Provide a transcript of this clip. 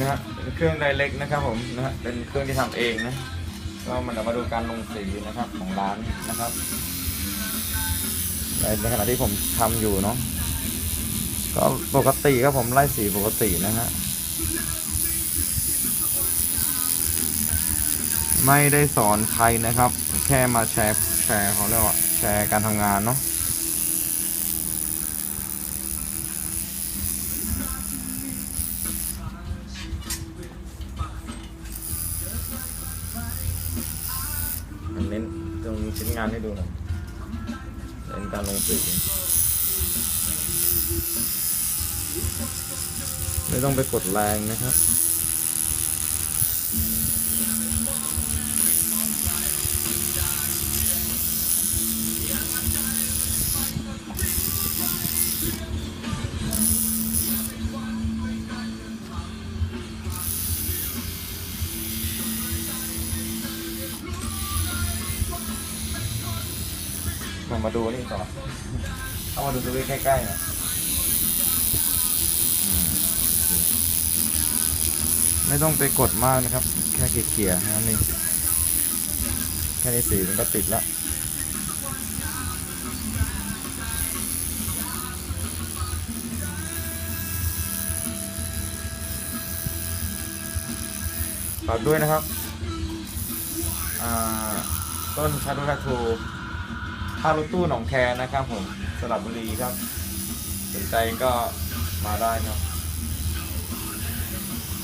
นะฮะเป็นเครื่องไดเล็กนะครับผมนะฮะเป็นเครื่องที่ทำเองนะก็มันเอามาดูการลงสีนะครับของร้านนะครับในขณะที่ผมทำอยู่เนาะก็ปกติครับผมไล่สีปกตินะฮะไม่ได้สอนใครนะครับ แค่มาแชร์แชร์เขาเรียกว่าแชร์การทำงานเนาะ ชิ้นงานให้ดูหน่อยเป็นการลงสีไม่ต้องไปกดแรงนะครับ มามาดูนี่ก่อนเข้ามาดูสวิตช์ใกล้ๆหน่อยไม่ต้องไปกดมากนะครับ แค่เขี่ยๆนะนี่แค่นี้สีมันก็ติดแล้วฝากด้วยนะครับอ่าต้นชาโดทาทู ท่ารถตู้หนองแคนะครับผมสระบุรีครับ สนใจก็มาได้ครับ